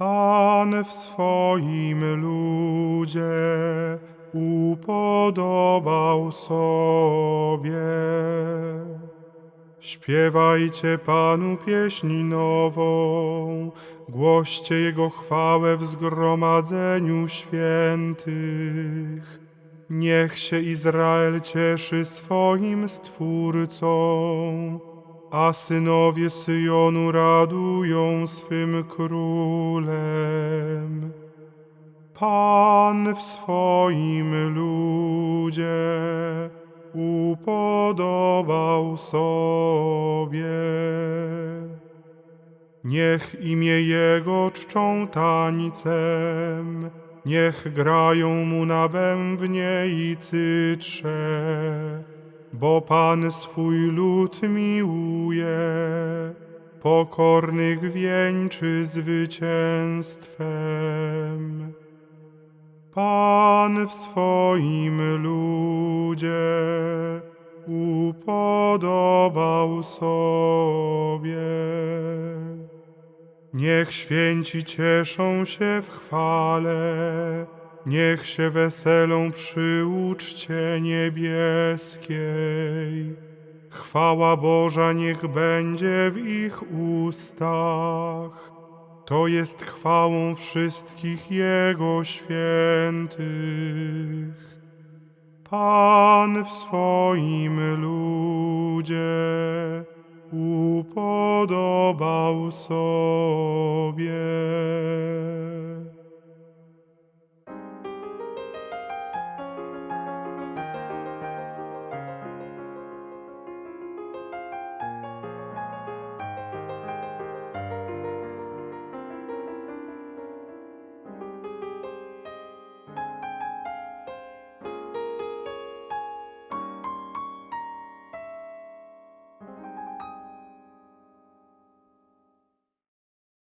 Pan w swoim ludzie upodobał sobie. Śpiewajcie Panu pieśń nową, głoście Jego chwałę w zgromadzeniu świętych. Niech się Izrael cieszy swoim Stwórcą, a synowie Syjonu radują swym królem. Pan w swoim ludzie upodobał sobie. Niech imię Jego czczą tańcem, niech grają Mu na bębnie i cytrze, bo Pan swój lud miłuje, pokornych wieńczy zwycięstwem. Pan w swoim ludzie upodobał sobie. Niech święci cieszą się w chwale, niech się weselą przy uczcie niebieskiej. Chwała Boża niech będzie w ich ustach. To jest chwałą wszystkich Jego świętych. Pan w swoim ludzie upodobał sobie.